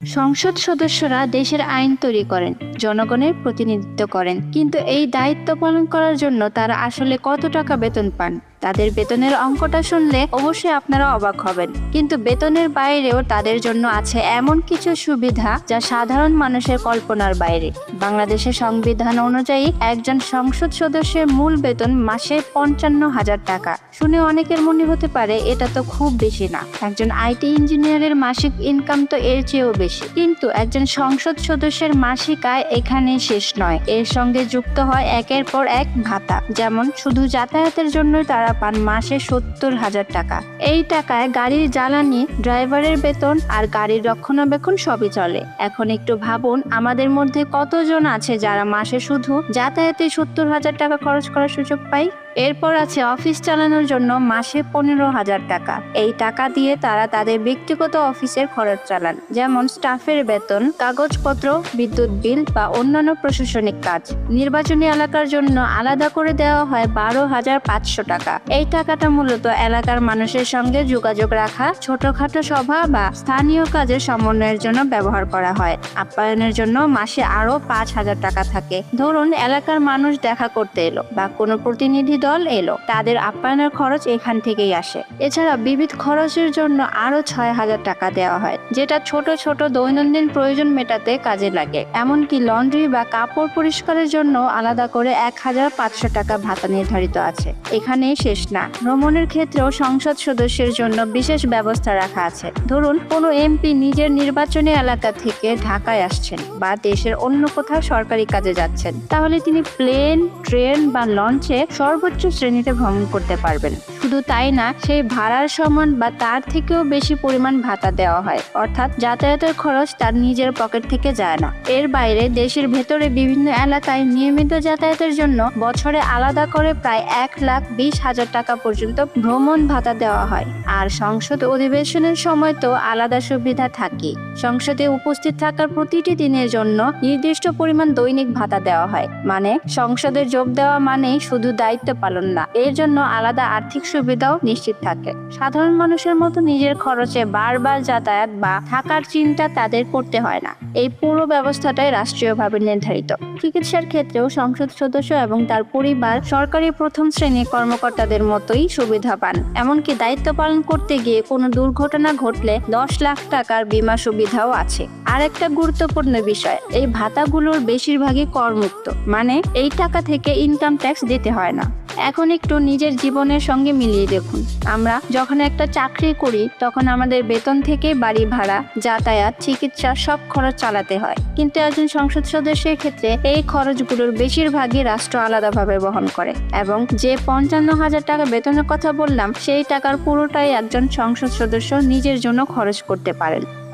সংসদ সদস্যরা দেশের আইন তৈরি করেন, জনগণের প্রতিনিধিত্ব করেন। কিন্তু এই দায়িত্ব পালন করার জন্য তারা আসলে কত টাকা বেতন পান? তাদের বেতনের অঙ্কটা শুনলে অবশ্যই আপনারা অবাক হবেন। কিন্তু বেতনের বাইরেও তাদের জন্য আছে এমন কিছু সুবিধা যা সাধারণ মানুষের কল্পনার বাইরে। বাংলাদেশের সংবিধান অনুযায়ী একজন সংসদ সদস্যের মূল বেতন মাসে পঞ্চান্ন হাজার টাকা। শুনে অনেকের মনে হতে পারে এটা তো খুব বেশি না। একজন আইটি ইঞ্জিনিয়ারের মাসিক ইনকাম তো এর চেয়েও বেশি। কিন্তু একজন সংসদ সদস্যের মাসিক আয় এখানে শেষ নয়। এর সঙ্গে যুক্ত হয় একের পর এক ভাতা। যেমন, শুধু যাতায়াতের জন্যই তারা পান মাসে সত্তর হাজার টাকা। এই টাকায় গাড়ির জ্বালানি, ড্রাইভারের বেতন আর গাড়ির রক্ষণাবেক্ষণ সবই চলে। এখন একটু ভাবুন, আমাদের মধ্যে কতজন আছে যারা মাসে শুধু যাতায়াতে সত্তর হাজার টাকা খরচ করার সুযোগ পায়? এরপর আছে অফিস চালানোর জন্য মাসে পনেরো হাজার টাকা। এই টাকা দিয়ে তারা তাদের ব্যক্তিগত অফিসের খরচ চালান, যেমন স্টাফের বেতন, কাগজপত্র, বিদ্যুৎ বিল বা অন্যান্য প্রশাসনিক কাজ। নির্বাচনী এলাকার জন্য আলাদা করে দেওয়া হয় বারো হাজার পাঁচশো টাকা। এই টাকাটা মূলত এলাকার মানুষের সঙ্গে যোগাযোগ রাখা, ছোটখাটো সভা বা স্থানীয় কাজের সমন্বয়ের জন্য ব্যবহার করা হয়। আপ্যায়নের জন্য মাসে আরও পাঁচ হাজার টাকা থাকে। ধরুন এলাকার মানুষ দেখা করতে এলো বা কোনো প্রতিনিধি দল এলো। তাদের আপ্যায়নের খরচ এখান থেকেই আসে। এছাড়া বিবিধ খরচের জন্য আরও ছয় হাজার টাকা দেওয়া হয়, যেটা ছোট ছোট দৈনন্দিন প্রয়োজন মেটাতে কাজে লাগে। এমনকি লন্ড্রি বা কাপড় পরিষ্কারের জন্য আলাদা করে এক হাজার পাঁচশো টাকা ভাতা নির্ধারিত আছে। এখানেই শেষ না। ভ্রমণের ক্ষেত্রেও সংসদ সদস্যের জন্য বিশেষ ব্যবস্থা রাখা আছে। ধরুন, কোনো এমপি নিজের নির্বাচনী এলাকা থেকে ঢাকায় আসছেন বা দেশের অন্য কোথাও সরকারি কাজে যাচ্ছেন। তাহলে তিনি প্লেন, ট্রেন বা লঞ্চে সর্বোচ্চ শ্রেণীতে ভ্রমণ করতে পারবেন। শুধু তাই না সেই ভাড়ার সমান বা তার থেকেও বেশি পরিমাণ ভাতা দেওয়া হয়। অর্থাৎ যাতায়াতের খরচ তার নিজের পকেট থেকে যায় না। এর বাইরে দেশের ভেতরে বিভিন্ন এলাকায় নিয়মিত যাতায়াতের জন্য বছরে আলাদা করে প্রায় এক লাখ বিশ হাজার টাকা পর্যন্ত ভ্রমণ ভাতা দেওয়া হয়। আর সংসদ অধিবেশনের সময় তো আলাদা সুবিধা থাকেই। সংসদে উপস্থিত থাকার প্রতিটি দিনের জন্য নির্দিষ্ট পরিমাণ দৈনিক ভাতা দেওয়া হয়। মানে সংসদে যোগ দেওয়া মানেই শুধু দায়িত্ব পালন না। এর জন্য আলাদা আর্থিক সুবিধাও নিশ্চিত থাকে। সাধারণ মানুষের মতো নিজের খরচে বারবার যাতায়াত বা থাকার চিন্তা তাদের করতে হয় না। এই পুরো ব্যবস্থাটাই রাষ্ট্রীয়ভাবে নির্ধারিত। চিকিৎসার ক্ষেত্রেও সংসদ সদস্য এবং তার পরিবার সরকারি প্রথম শ্রেণির কর্মকর্তাদের মতোই সুবিধা পান। এমনকি দায়িত্ব পালন করতে গিয়ে কোনো দুর্ঘটনা ঘটলে দশ লাখ টাকার বীমা সুবিধাও আছে। আর একটা গুরুত্বপূর্ণ বিষয়, এই ভাতাগুলোর বেশিরভাগই করমুক্ত। মানে এই টাকা থেকে ইনকাম ট্যাক্স দিতে হয় না। এখন একটু নিজের জীবনের সঙ্গে মিলিয়ে দেখুন। আমরা যখন একটা চাকরি করি, তখন আমাদের বেতন থেকে বাড়ি ভাড়া, যাতায়াত, চিকিৎসা সব খরচ চালাতে হয়। কিন্তু একজন সংসদ সদস্যের ক্ষেত্রে এই খরচগুলোর বেশিরভাগই রাষ্ট্র আলাদাভাবে বহন করে এবং যে পঞ্চান্ন হাজার টাকা বেতনের কথা বললাম, সেই টাকার পুরোটাই একজন সংসদ সদস্য নিজের জন্য খরচ করতে পারেন।